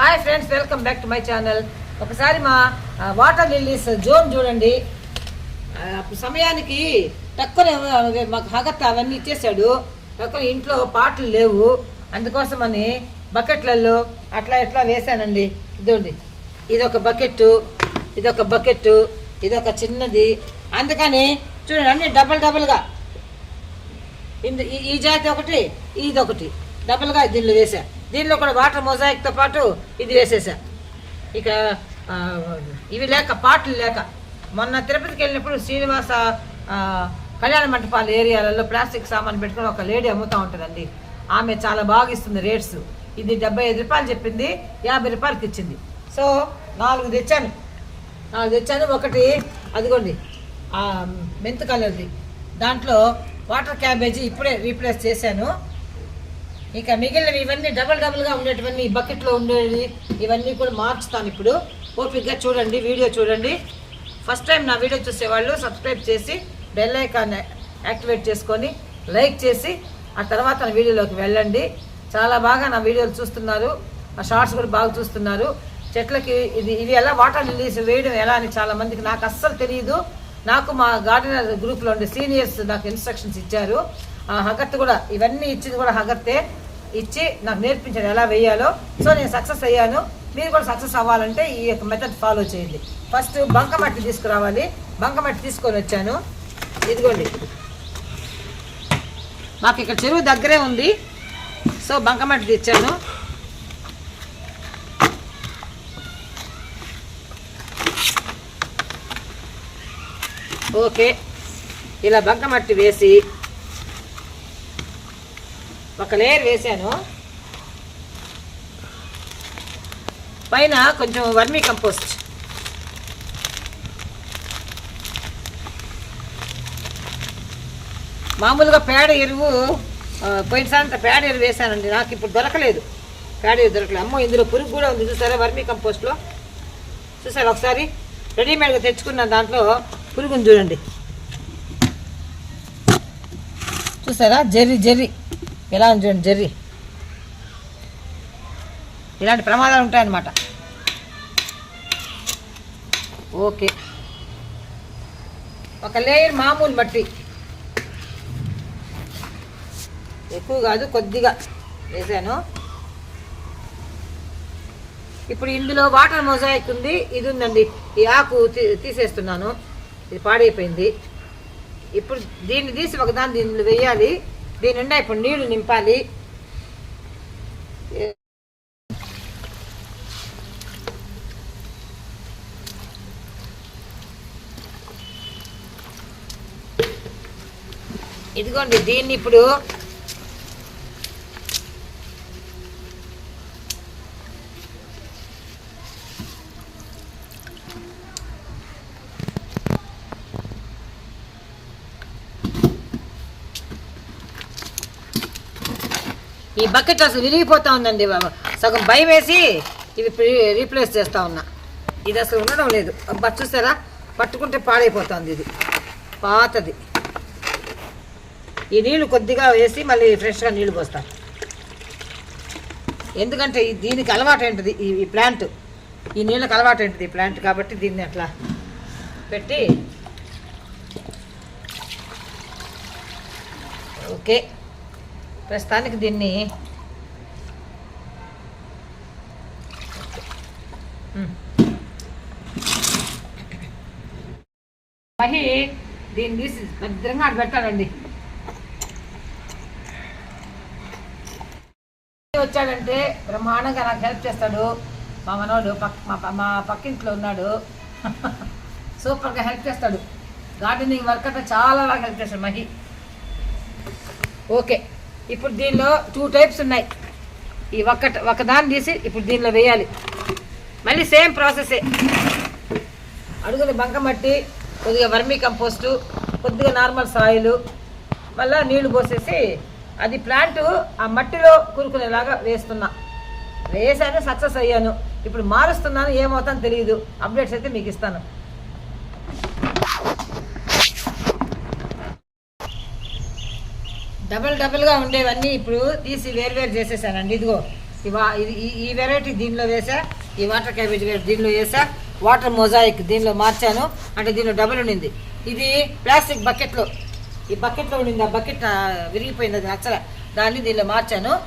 Hi friends welcome back to my channel. ఒకసారి మా water lilies zone చూడండి. సమయానికి తక్కువ మాకు హగత్ అవన్నీ ఇచ్చేసాడు తక్కువ ఇంట్లో పాటలు లేవు. అందుకోసమని బకెట్లలో అట్లా ఇట్లా వేసానండి ఇదండి ఇదొక బకెట్ ఇదొక బకెట్ ఇదొక చిన్నది. అందుకని చూడండి అన్ని డబల్ డబల్గా. ఇందు ఈ- ఈ జాతి ఒకటి ఇది ఒకటి డబల్గా దీనిలో వేసాను దీనిలో కూడా వాటర్ మొజాయిక్తో పాటు ఇది వేసేసా. ఇక ఇవి లేక పాటలు లేక. మొన్న తిరుపతికి వెళ్ళినప్పుడు శ్రీనివాస కళ్యాణ మంటపాల ఏరియాలలో ప్లాస్టిక్ సామాన్ పెట్టుకుని ఒక లేడీ అమ్ముతూ ఉంటుందండి. ఆమె చాలా బాగా ఇస్తుంది రేట్స్. ఇది డెబ్బై ఐదు రూపాయలు చెప్పింది యాభై రూపాయలకి ఇచ్చింది. సో నాలుగు తెచ్చాను. నాలుగు తెచ్చాను ఒకటి అదిగోండి మెంతు కలర్ది దాంట్లో వాటర్ క్యాబేజీ ఇప్పుడే రీప్లేస్ చేశాను. ఇక మిగిలినవి ఇవన్నీ డబల్ డబల్గా ఉండేటివన్నీ ఈ బకెట్లో ఉండేవి ఇవన్నీ కూడా మార్చుతాను ఇప్పుడు. ఓపిక్గా చూడండి వీడియో చూడండి. ఫస్ట్ టైం నా వీడియో చూసేవాళ్ళు సబ్స్క్రైబ్ చేసి బెల్ ఐకాన్ యాక్టివేట్ చేసుకొని లైక్ చేసి ఆ తర్వాత నా వీడియోలోకి వెళ్ళండి. చాలా బాగా నా వీడియోలు చూస్తున్నారు. ఆ షార్ట్స్ కూడా బాగా చూస్తున్నారు. చెట్లకి ఇది ఇవి ఎలా వాటర్ రిలీజ్ వేయడం ఎలా అని చాలా మందికి నాకు అస్సలు తెలియదు నాకు మా గార్డెనర్ గ్రూప్లో ఉండే సీనియర్స్ నాకు ఇన్స్ట్రక్షన్స్ ఇచ్చారు. ఆ హగత్ కూడా ఇవన్నీ ఇచ్చింది కూడా హగత్తే ఇచ్చి నాకు నేర్పించాడు ఎలా వేయాలో. సో నేను సక్సెస్ అయ్యాను. మీరు కూడా సక్సెస్ అవ్వాలంటే ఈ యొక్క మెథడ్ ఫాలో చేయండి. ఫస్ట్ బంకమట్టి తీసుకురావాలి. బంకమట్టి తీసుకొని వచ్చాను. ఇదిగోండి. మాకు ఇక్కడ చెరువు దగ్గరే ఉంది. సో బంకమట్టి తెచ్చాను. ఓకే. ఇలా బంకమట్టి వేసి ఒక లేయర్ వేసాను పైన కొంచెం వర్మీ కంపోస్ట్. మామూలుగా పేడ ఎరువు పోయినసారి అంత పేడ ఎరువు వేసానండి నాకు ఇప్పుడు దొరకలేదు. పేడ ఎరువు దొరకలేదు. అమ్మో ఇందులో పురుగు కూడా ఉంది. చూసారా? వర్మీ కంపోస్ట్లో. చూసారా ఒకసారి? రెడీమేడ్గా తెచ్చుకున్న దాంట్లో పురుగుని చూడండి. చూసారా? జెర్రీ జెర్రీ. ఎలా ఉంది చూడండి జర్రీ. ఇలాంటి ప్రమాదాలు ఉంటాయన్నమాట. ఓకే. ఒక లేయర్ మామూలు మట్టి. ఎక్కువ కాదు కొద్దిగా వేసాను. ఇప్పుడు ఇందులో వాటర్ మొజాయిక్ ఉంది ఇది ఉందండి. ఈ ఆకు తీ- తీసేస్తున్నాను. ఇది పాడైపోయింది. ఇప్పుడు దీన్ని తీసి ఒకదాన్ని దీనిలో వేయాలి. దీని నిండా ఇప్పుడు నీళ్ళు నింపాలి. ఇదిగోండి దీన్ని ఇప్పుడు ఈ బకెట్ అసలు విరిగిపోతా ఉందండి బాబా. సగం భయం వేసి ఇది రీప్లేస్ చేస్తా ఉన్నా. ఇది అసలు ఉండడం లేదు. అబ్బా చూసారా? పట్టుకుంటే పాడైపోతుంది ఇది. పాతది. ఈ నీళ్ళు కొద్దిగా వేసి మళ్ళీ ఫ్రెష్గా నీళ్ళు పోస్తాను ఎందుకంటే దీనికి అలవాటు ఏంటిది? ఈ ప్లాంట్. ఈ నీళ్ళకి అలవాటు ఏంటిది ఈ ప్లాంట్? కాబట్టి దీన్ని అట్లా పెట్టి ఓకే. ప్రస్తుతానికి దీన్ని మహి దీన్ని తీసి భద్రంగా అటు పెట్టాలండి. వచ్చాడంటే బ్రహ్మాండంగా నాకు హెల్ప్ చేస్తాడు. మా మనోడు పక్ మా మా పక్కింట్లో ఉన్నాడు. సూపర్గా హెల్ప్ చేస్తాడు. గార్డెనింగ్ వర్క్ అంటే చాలా బాగా హెల్ప్ చేస్తాడు మహి. ఓకే ఇప్పుడు దీనిలో టూ టైప్స్ ఉన్నాయి. ఈ ఒక్క ఒకదాన్ని తీసి ఇప్పుడు దీనిలో వేయాలి. మళ్ళీ సేమ్ ప్రాసెసే అడుగులు బంకమట్టి కొద్దిగా వర్మీ కంపోస్టు కొద్దిగా నార్మల్ సాయిలు మళ్ళీ నీళ్ళు పోసేసి అది ప్లాంట్ ఆ మట్టిలో కూరుకునేలాగా వేస్తున్నా. వేసాను సక్సెస్ అయ్యాను. ఇప్పుడు మారుస్తున్నాను ఏమవుతాను తెలియదు. అప్డేట్స్ అయితే మీకు ఇస్తాను. డబల్ డబల్గా ఉండేవన్నీ ఇప్పుడు తీసి వేరువేరు చేసేసానండి. ఇదిగో ఈ ఇది ఈ- ఈ వెరైటీ దీనిలో వేసా ఈ వాటర్ క్యాబేజ్ దీనిలో వేసా వాటర్ మొజాయిక్ దీనిలో మార్చాను అంటే దీనిలో డబుల్ ఉండింది. ఇది ప్లాస్టిక్ బకెట్లో ఈ బకెట్లో ఉండింది ఆ బకెట్ విరిగిపోయింది అది నచ్చల. దాన్ని దీనిలో మార్చాను.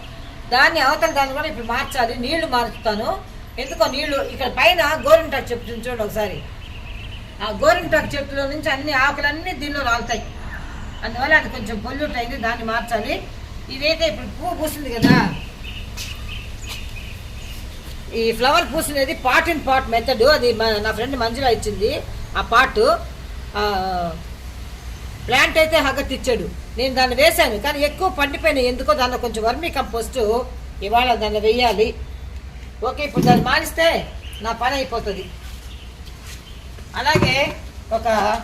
దాన్ని అవతల దాన్ని కూడా ఇప్పుడు మార్చాలి నీళ్ళు మార్చుతాను ఎందుకో నీళ్ళు ఇక్కడ పైన గోరింటాకు చెట్టు చూడండి ఒకసారి. ఆ గోరింటాకు చెట్టులో నుంచి అన్ని ఆకులన్నీ దీనిలో రాలుతాయి. అందువల్ల అది కొంచెం పొల్యూట్ అయింది దాన్ని మార్చాలి. ఇదైతే ఇప్పుడు పువ్వు పూసింది కదా. ఈ ఫ్లవర్ పూసినది పాట్ ఇన్ పాట్ మెథడ్. అది మా- నా ఫ్రెండ్ మంజుల ఇచ్చింది ఆ పాటు. ప్లాంట్ అయితే హగట్ ఇచ్చాడు. నేను దాన్ని వేశాను కానీ ఎక్కువ పండిపోయినాయి. ఎందుకో దానిలో కొంచెం వర్మీ కంపోస్ట్. ఇవాళ దాన్ని వెయ్యాలి ఓకే ఇప్పుడు దాన్ని మారిస్తే నా పని అయిపోతుంది. అలాగే ఒక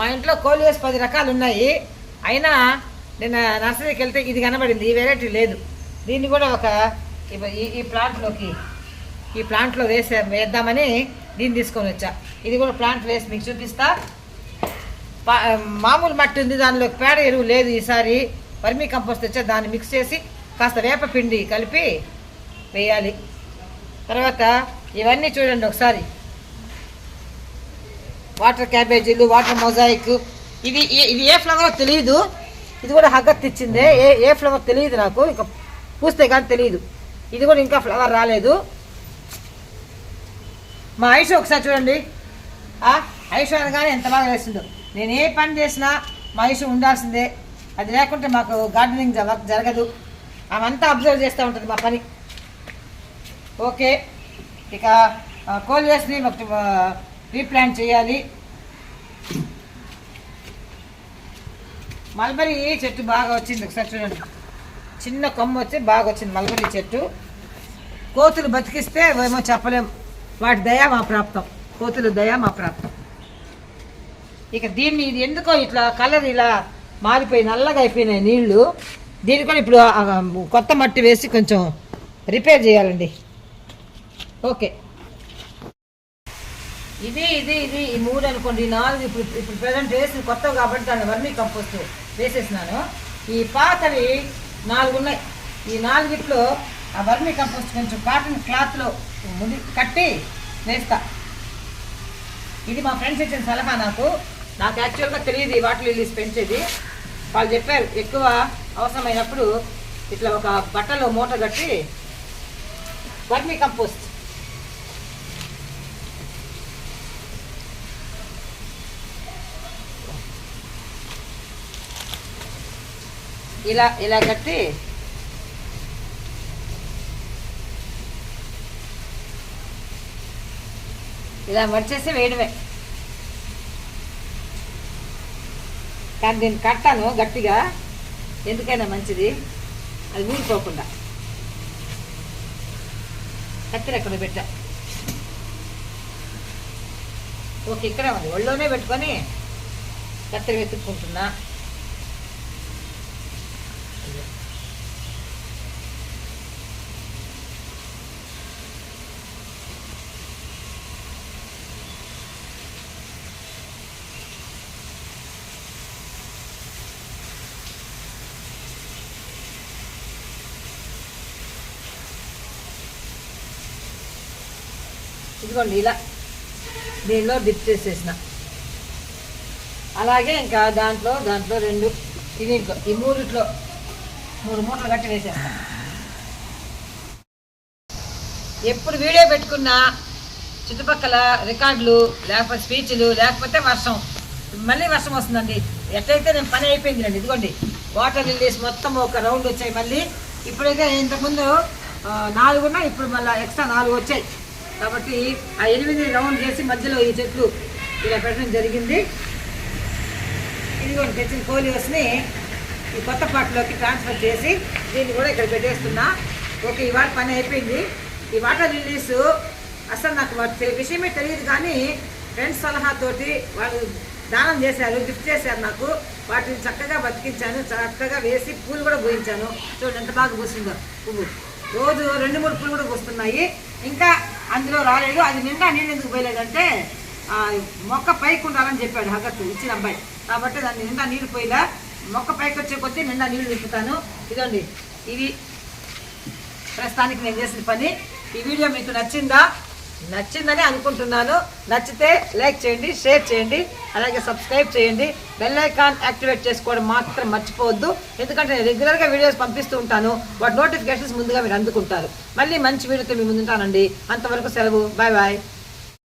మా ఇంట్లో కోలియస్ పది రకాలు ఉన్నాయి అయినా నిన్న నర్సరీకి వెళ్తే ఇది కనబడింది ఈ వెరైటీ లేదు. దీన్ని కూడా ఒక ఈ ఈ ప్లాంట్లోకి ఈ ప్లాంట్లో వేసే వేద్దామని దీన్ని తీసుకొని వచ్చా. ఇది కూడా ప్లాంట్ వేసి మీకు చూపిస్తా. పా- మామూలు మట్టి ఉంది దానిలో పేడ ఎరువు లేదు ఈసారి. వర్మీ కంపోస్ట్ తెచ్చా దాన్ని మిక్స్ చేసి కాస్త వేప పిండి కలిపి వేయాలి. తర్వాత ఇవన్నీ చూడండి ఒకసారి. వాటర్ క్యాబేజీలు వాటర్ మొజాయిక్. ఇది ఇది ఏ ఫ్లవర్ తెలియదు ఇది కూడా హగ్గత్ ఇచ్చిందే. ఏ ఏ ఫ్లవర్ తెలియదు నాకు. ఇంకా పూస్తే కానీ తెలియదు ఇది కూడా ఇంకా ఫ్లవర్ రాలేదు. మా ఐషో ఒకసారి చూడండి. ఐషో అనగానే ఎంత బాగా వేస్తుందో నేను ఏ పని చేసినా మా ఐషో ఉండాల్సిందే. అది లేకుంటే మాకు గార్డెనింగ్ వర్క్ జరగదు. ఆమె అబ్జర్వ్ చేస్తూ ఉంటుంది మా పని. ఓకే. ఇక కోలియస్ని ఒకటి రీప్లాంట్ చేయాలి. మల్బరీ చెట్టు బాగా వచ్చింది ఒకసారి చూడండి. చిన్న కొమ్మ వచ్చి బాగా వచ్చింది మల్బరీ చెట్టు. కోతులు బతికిస్తే ఏమో చెప్పలేం. వాటి దయా మా ప్రాప్తం. కోతులు దయా మా ప్రాప్తం. ఇక దీన్ని ఇది ఎందుకో ఇట్లా కలర్ ఇలా మారిపోయి నల్లగా అయిపోయినాయి నీళ్ళు. దీన్ని కూడా ఇప్పుడు కొత్త మట్టి వేసి కొంచెం రిపేర్ చేయాలండి. ఓకే. ఇది ఇది ఇది ఈ మూడు అనుకోండి ఈ నాలుగు ఇప్పుడు ఇప్పుడు ప్రజెంట్ వేసి కొత్తవి కాబట్టి దాన్ని వర్మీ కంపోస్ట్ వేసేసినాను. ఈ పాతవి నాలుగు ఉన్నాయి. ఈ నాలుగిట్లో ఆ వర్మీ కంపోస్ట్ కొంచెం కాటన్ క్లాత్లో ముడి కట్టి వేస్తా. ఇది మా ఫ్రెండ్స్ ఇచ్చిన సలహా నాకు. నాకు యాక్చువల్గా తెలియదు ఈ వాటర్ లిల్లీస్ పెంచేది. వాళ్ళు చెప్పారు ఎక్కువ అవసరమైనప్పుడు ఇట్లా ఒక బట్టలో మూట కట్టి వర్మీ కంపోస్ట్ ఇలా ఇలా కట్టి. ఇలా మడిచేసి వేయడమే. కానీ దీన్ని కట్టాను గట్టిగా. ఎందుకైనా మంచిది. అది ఊరిపోకుండా. కత్తిరి ఎక్కడ పెట్టా? ఓకే ఇక్కడే ఉంది. ఒళ్ళోనే పెట్టుకొని కత్తిరి వెతుక్కుంటున్నా. ఇదిగోండి ఇలా దీనిలో డిప్ చేసేసిన. అలాగే ఇంకా దాంట్లో దాంట్లో రెండు. ఇది ఇంకో ఈ మూడిట్లో మూడు మూటలు కట్టి వేసేస్తాను ఎప్పుడు వీడియో పెట్టుకున్నా చుట్టుపక్కల రికార్డులు లేకపోతే స్పీచ్లు లేకపోతే వర్షం. మళ్ళీ వర్షం వస్తుందండి. ఎట్లయితే నేను పని అయిపోయిందిలేండి. ఇదిగోండి వాటర్ రిలీజ్ మొత్తం ఒక రౌండ్ వచ్చాయి మళ్ళీ. ఇప్పుడైతే ఇంతకుముందు నాలుగున్నా ఇప్పుడు మళ్ళీ ఎక్స్ట్రా నాలుగు వచ్చాయి. కాబట్టి ఆ ఎనిమిది రౌండ్ చేసి మధ్యలో ఈ చెట్లు ఇలా పెట్టడం జరిగింది. ఇదిగోండి తెచ్చిన కోలియోస్ని ఈ కొత్త పాటలోకి ట్రాన్స్ఫర్ చేసి దీన్ని కూడా ఇక్కడ పెట్టేస్తున్నా. ఓకే ఇవాళ పని అయిపోయింది. ఈ వాటర్ రిలీజ్ అసలు నాకు విషయమే తెలియదు కానీ ఫ్రెండ్స్ సలహాతోటి వాళ్ళు దానం చేశారు గిఫ్ట్ చేశారు నాకు. వాటిని చక్కగా బతికించాను చక్కగా వేసి పూలు కూడా పూయించాను. చూడండి ఎంత బాగా పూసిందో పువ్వు. రోజు రెండు మూడు పూలు కూడా పూస్తున్నాయి. ఇంకా అందులో రాలేదు అది నిండా నీళ్ళు ఎందుకు పోయలేదంటే మొక్క పైకి ఉండాలని చెప్పాడు హగత్తు ఇచ్చిన అబ్బాయి. కాబట్టి దాన్ని నిండా నీళ్ళు పోయిలా మొక్క పైకి వచ్చే కొద్దీ నిండా నీళ్ళు నింపుతాను ఇదండి ఇవి ప్రస్తుతానికి నేను చేసిన పని. ఈ వీడియో మీకు నచ్చిందా? నచ్చిందని అనుకుంటున్నాను. నచ్చితే లైక్ చేయండి షేర్ చేయండి అలాగే సబ్స్క్రైబ్ చేయండి. బెల్ ఐకాన్ యాక్టివేట్ చేసుకోవడం మాత్రం మర్చిపోవద్దు. ఎందుకంటే నేను రెగ్యులర్గా వీడియోస్ పంపిస్తూ ఉంటాను. వాటి నోటిఫికేషన్స్ ముందుగా మీరు అందుకుంటారు. మళ్ళీ మంచి వీడియోతో మీ ముందుంటానండి. అంతవరకు సెలవు. Bye bye.